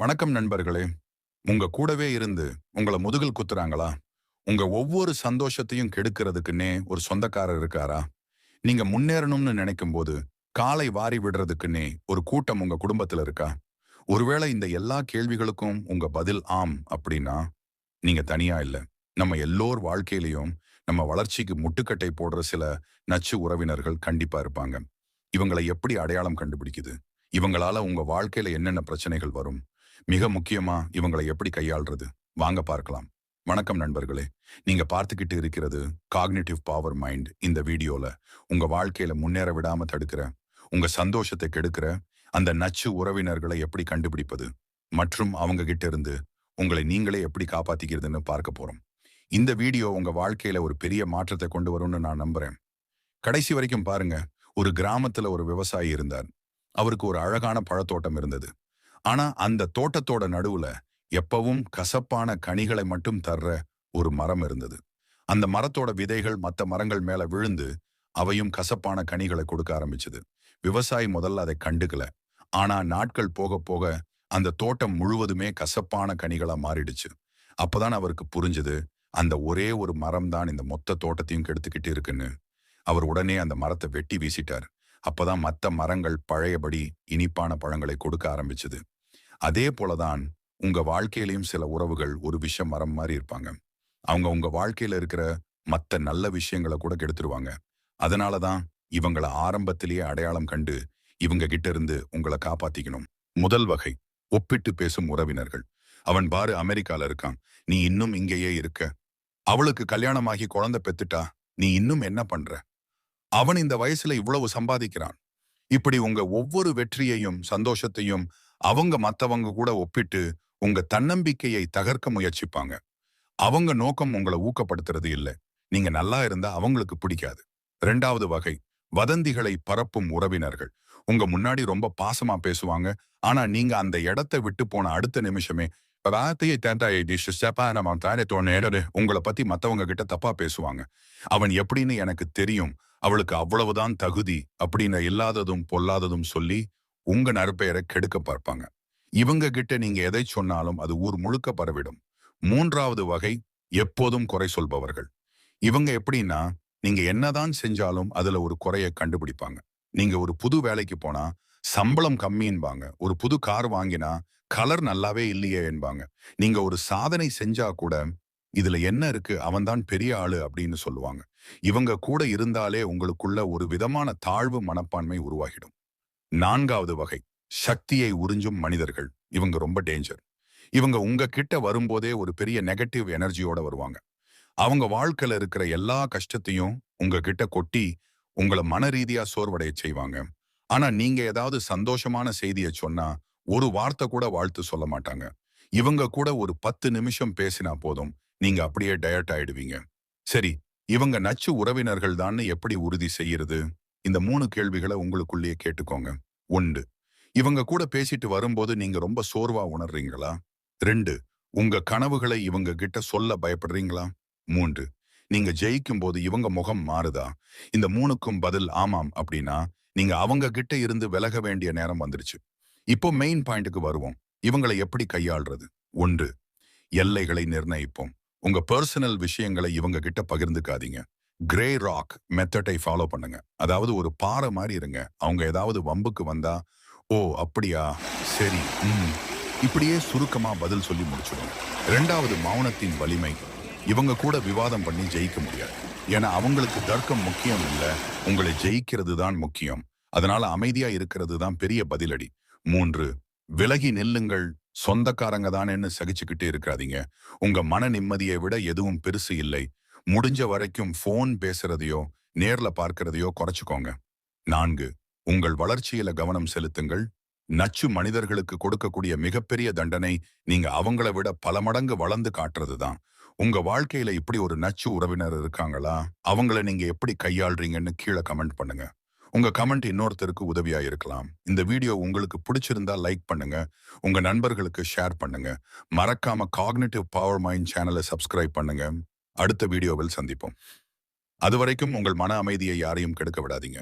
வணக்கம் நண்பர்களே. உங்க கூடவே இருந்து உங்களை முதுகில் குத்துறாங்களா? உங்க ஒவ்வொரு சந்தோஷத்தையும் கெடுக்கிறதுக்குன்னே ஒரு சொந்தக்காரர் இருக்காரா? நீங்க முன்னேறணும்னு நினைக்கும் போது காலை வாரி விடுறதுக்குன்னே ஒரு கூட்டம் உங்க குடும்பத்துல இருக்கா? ஒருவேளை இந்த எல்லா கேள்விகளுக்கும் உங்க பதில் ஆம் அப்படின்னா நீங்க தனியா இல்ல. நம்ம எல்லோர் வாழ்க்கையிலையும் நம்ம வளர்ச்சிக்கு முட்டுக்கட்டை போடுற சில நச்சு உறவினர்கள் கண்டிப்பா இருப்பாங்க. இவங்களை எப்படி அடையாளம் கண்டுபிடிக்குது? இவங்களால உங்க வாழ்க்கையில என்னென்ன பிரச்சனைகள் வரும்? மிக முக்கியமா இவங்களை எப்படி கையாள்றது? வாங்க பார்க்கலாம். வணக்கம் நண்பர்களே. நீங்க பார்த்துக்கிட்டு இருக்கிறது காக்னேட்டிவ் பவர் மைண்ட் இந்த வீடியோல. உங்க வாழ்க்கையில முன்னேற விடாம தடுக்கிற உங்க சந்தோஷத்தை கெடுக்கிற அந்த நச்சு உறவினர்களை எப்படி கண்டுபிடிப்பது? மற்றும் அவங்க கிட்ட இருந்து உங்களை நீங்களே எப்படி காப்பாத்திக்கிறதுன்னு பார்க்க போறோம். இந்த வீடியோ உங்க வாழ்க்கையில ஒரு பெரிய மாற்றத்தை கொண்டு வரும்னு நான் நம்புறேன். கடைசி வரைக்கும் பாருங்க ஒரு கிராமத்துல ஒரு விவசாயி இருந்தார். அவருக்கு ஒரு அழகான பழத்தோட்டம் இருந்தது. ஆனா அந்த தோட்டத்தோட நடுவுல எப்பவும் கசப்பான கனிகளை மட்டும் தர்ற ஒரு மரம் இருந்தது. அந்த மரத்தோட விதைகள் மற்ற மரங்கள் மேல விழுந்து அவையும் கசப்பான கனிகளை கொடுக்க ஆரம்பிச்சது. விவசாயி முதல்ல அதை கண்டுக்கல. ஆனா நாட்கள் போக போக அந்த தோட்டம் முழுவதுமே கசப்பான கனிகளா மாறிடுச்சு. அப்பதான் அவருக்கு புரிஞ்சது அந்த ஒரே ஒரு மரம் தான் இந்த மொத்த தோட்டத்தையும் கெடுத்துக்கிட்டு இருக்குன்னு. அவர் உடனே அந்த மரத்தை வெட்டி வீசிட்டார். அப்பதான் மற்ற மரங்கள் பழையபடி இனிப்பான பழங்களை கொடுக்க ஆரம்பிச்சது. அதே போலதான் உங்க வாழ்க்கையிலையும் சில உறவுகள் ஒரு விஷயம் மரம் மாதிரி இருப்பாங்க. அவங்க உங்க வாழ்க்கையில இருக்கிற மத்த நல்ல விஷயங்களை கூட கெடுத்துருவாங்க. அதனாலதான் இவங்களை ஆரம்பத்திலேயே அடையாளம் கண்டு இவங்க கிட்ட இருந்து உங்களை காப்பாத்திக்கணும். முதல் வகை ஒப்பிட்டு பேசும் உறவினர்கள். அவன் பாரு அமெரிக்கால இருக்கான். நீ இன்னும் இங்கேயே இருக்க. அவளுக்கு கல்யாணமாகி குழந்தை பெத்துட்டா நீ இன்னும் என்ன பண்ற? அவன் இந்த வயசுல இவ்வளவு சம்பாதிக்கிறான். இப்படி உங்க ஒவ்வொரு வெற்றியையும் சந்தோஷத்தையும் அவங்க மத்தவங்க கூட ஒப்பிட்டு உங்க தன்னம்பிக்கையை தகர்க்க முயற்சிப்பாங்க. அவங்க நோக்கம் உங்களை ஊக்கப்படுத்துறது இல்லை. நீங்க நல்லா இருந்தா அவங்களுக்கு பிடிக்காது. ரெண்டாவது வகை வதந்திகளை பரப்பும் உறவினர்கள். உங்க முன்னாடி ரொம்ப பாசமா பேசுவாங்க. ஆனா நீங்க அந்த இடத்தை விட்டு போன அடுத்த நிமிஷமே உங்களை பத்தி மத்தவங்க கிட்ட தப்பா பேசுவாங்க. அவன் எப்படின்னு எனக்கு தெரியும். அவளுக்கு அவ்வளவுதான் தகுதி அப்படின்னு இல்லாததும் பொல்லாததும் சொல்லி உங்க நற்பெயரை கெடுக்க பார்ப்பாங்க. இவங்க கிட்ட நீங்க எதை சொன்னாலும் அது ஊர் முழுக்க பரவிடும். மூன்றாவது வகை எப்போதும் குறை சொல்பவர்கள். இவங்க எப்படின்னா நீங்க என்னதான் செஞ்சாலும் அதுல ஒரு குறையை கண்டுபிடிப்பாங்க. நீங்க ஒரு புது வேலைக்கு போனா சம்பளம் கம்மின்பாங்க ஒரு புது கார் வாங்கினா கலர் நல்லாவே இல்லையே என்பாங்க. நீங்க ஒரு சாதனை செஞ்சா கூட இதுல என்ன இருக்கு அவன்தான் பெரிய ஆளு அப்படின்னு சொல்லுவாங்க. இவங்க கூட இருந்தாலே உங்களுக்குள்ள ஒரு விதமான தாழ்வு மனப்பான்மை உருவாகிடும். நான்காவது வகை. சக்தியை உறிஞ்சும் மனிதர்கள். இவங்க ரொம்ப டேஞ்சர் இவங்க உங்க கிட்ட வரும்போதே ஒரு பெரிய நெகட்டிவ் எனர்ஜியோட வருவாங்க. அவங்க வாழ்க்கையில இருக்கிற எல்லா கஷ்டத்தையும் உங்க கிட்ட கொட்டி உங்களை மன ரீதியா சோர்வடைய செய்வாங்க. ஆனா நீங்க ஏதாவது சந்தோஷமான செய்தியை சொன்னா ஒரு வார்த்தை கூட வாழ்த்து சொல்ல மாட்டாங்க. இவங்க கூட ஒரு பத்து நிமிஷம் பேசினா போதும். நீங்க அப்படியே டயர்ட் ஆயிடுவீங்க. சரி இவங்க நச்சு உறவினர்கள் தான் எப்படி உறுதி செய்யறது? இந்த மூணு கேள்விகளை உங்களுக்குள்ளேயே கேட்டுக்கோங்க. ஒன்று இவங்க கூட பேசிட்டு வரும்போது நீங்க ரொம்ப சோர்வா உணர்றீங்களா? ரெண்டு உங்க கனவுகளை இவங்க கிட்ட சொல்ல பயப்படுறீங்களா? மூன்று நீங்க ஜெயிக்கும் போது இவங்க முகம் மாறுதா? இந்த மூணுக்கும் பதில் ஆமாம் அப்படின்னா நீங்க அவங்க கிட்ட இருந்து விலக வேண்டிய நேரம் வந்துருச்சு. இப்போ மெயின் பாயிண்ட்டுக்கு வருவோம். இவங்களை எப்படி கையாள்றது? ஒன்று எல்லைகளை நிர்ணயிப்போம். உங்க பர்சனல் விஷயங்களை இவங்க கிட்ட பகிர்ந்துக்காதீங்க. கிரே ராக் மெத்தடை ஃபாலோ பண்ணுங்க. அதாவது ஒரு பாறை மாதிரி இருங்க. அவங்க ஏதாவது வம்புக்கு வந்தா ஓ அப்படியா? சரி ம். இப்படியே சுருக்கமா பதில் சொல்லி முடிச்சிடும் ரெண்டாவது மௌனத்தின் வலிமை. இவங்க கூட விவாதம் பண்ணி ஜெயிக்க முடியாது. ஏன்னா அவங்களுக்கு தர்க்கம் முக்கியம் இல்லை. உங்களை ஜெயிக்கிறது தான் முக்கியம். அதனால அமைதியா இருக்கிறது தான் பெரிய பதிலடி. மூன்று விலகி நெல்லுங்கள். சொந்தக்காரங்க தானேன்னு சகிச்சுக்கிட்டே இருக்காதீங்க உங்க மன நிம்மதியை விட எதுவும் பெருசு இல்லை. முடிஞ்ச வரைக்கும் ஃபோன் பேசுறதையோ நேர்ல பார்க்கறதையோ குறைச்சுக்கோங்க. நான்கு உங்கள் வளர்ச்சியில கவனம் செலுத்துங்கள். நச்சு மனிதர்களுக்கு கொடுக்கக்கூடிய மிகப்பெரிய தண்டனை நீங்க அவங்கள விட பல மடங்கு வளர்ந்து காட்டுறது தான் உங்க வாழ்க்கையில இப்படி ஒரு நச்சு உறவினர் இருக்காங்களா? அவங்கள நீங்க எப்படி கையாள்றீங்கன்னு கீழே கமெண்ட் பண்ணுங்க. உங்க கமெண்ட் இன்னொருத்தருக்கு உதவியா இருக்கலாம். இந்த வீடியோ உங்களுக்கு பிடிச்சிருந்தா லைக் பண்ணுங்க. உங்க நண்பர்களுக்கு ஷேர் பண்ணுங்க. மறக்காம காக்னேட்டிவ் பவர் மைண்ட் சேனலை சப்ஸ்கிரைப் பண்ணுங்க. அடுத்த வீடியோவில் சந்திப்போம். அதுவரைக்கும் உங்கள் மன அமைதியை யாரையும் கெடுக்க விடாதீங்க.